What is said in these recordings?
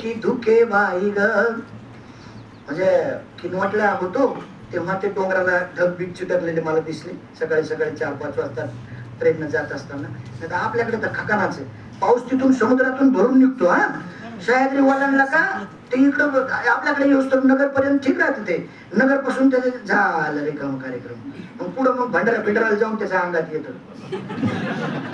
की धुके बाई ग म्हणजे किनवटला होतो. तेव्हा ते डोंगराला ढगबीग चिटकलेले मला दिसले. सकाळी सकाळी चार पाच वाजता ट्रेननं जात असताना. नाही तर आपल्याकडे तर खकानाच आहे. पाऊस तिथून समुद्रातून भरून निघतो हा. सह्याद्री वळणला का? ते इकडं आपल्याकडे येऊस तर नगर पर्यंत ठीक राहते ते. नगरपासून त्याचे झालं रिकाम कार्यक्रम. मग पुढं मग भंडारा फिंडाराला जाऊन त्याच्या अंगात येत.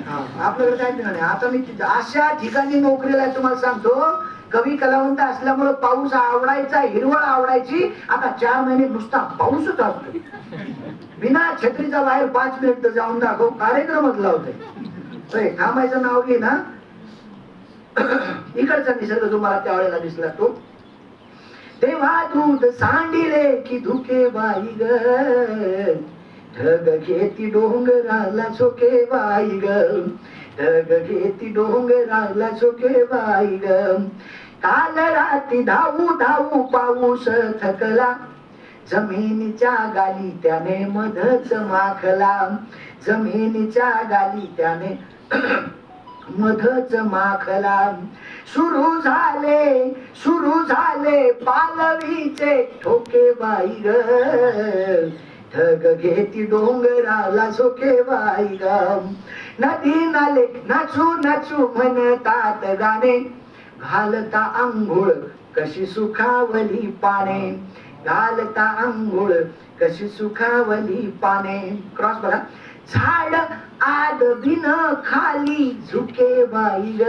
हा, आपल्याकडे काय नाही आता मी अशा ठिकाणी नोकरीला तुम्हाला सांगतो. कवी कलावंत असल्यामुळे पाऊस आवडायचा हिरवळ आवडायची. आता चार महिने नुसता पाऊसच असतो. विना छत्रीचा बाहेर पाच मिनिट जाऊन दाखव कार्यक्रमच लावते थांबायचं नाव घे ना. इकडचा निसर्ग तुम्हाला त्यावेळेला दिसला तो. तेव्हा दूध सांडिले की धुके बाई ग. ढग घेती डोंगराला सोके बाई ग. ढग घेती डोंगराला सोके बाई ग. काल राती धावू धावू पाऊस थकला. जमिनीच्या गाली त्याने मधच माखला. जमिनीच्या गाली त्याने मधच माखला. सुरू झाले सुरू झाले पालवीचे ठोके बाई ग ठग घेती डोंगराला झोके बाई ग नदी नाले नाचू नाचू म्हणतात गाणे. घालता आंघोळ कशी सुखावली पाने. घालता आंघोळ कशी सुखावली पाने. क्रॉस बघा. झाड आद बिन खाली झुके बाई ग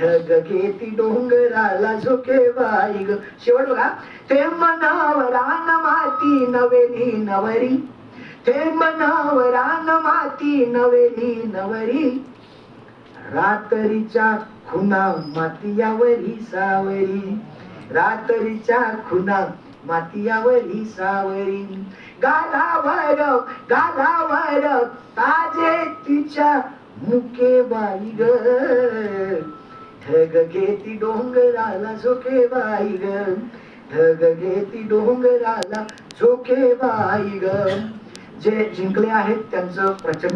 ढग घेती डोंगराला झुके बाई ग शेवट बघा. ते मनावरान माती नवेली नवरी. ते मनावरान माती नवेली नवरी. रात्रीच्या खुना मातियावरी सावरी. रात्रीच्या खुना मातियावरी सावरी. गालावर गालावर ताजे तिच्या मुके बाई ग. ढग घेती डोंगराला झोके बाई ग. ढग घेती डोंगराला झोके बाई ग. जे जिंकले आहेत त्यांचं प्रचंड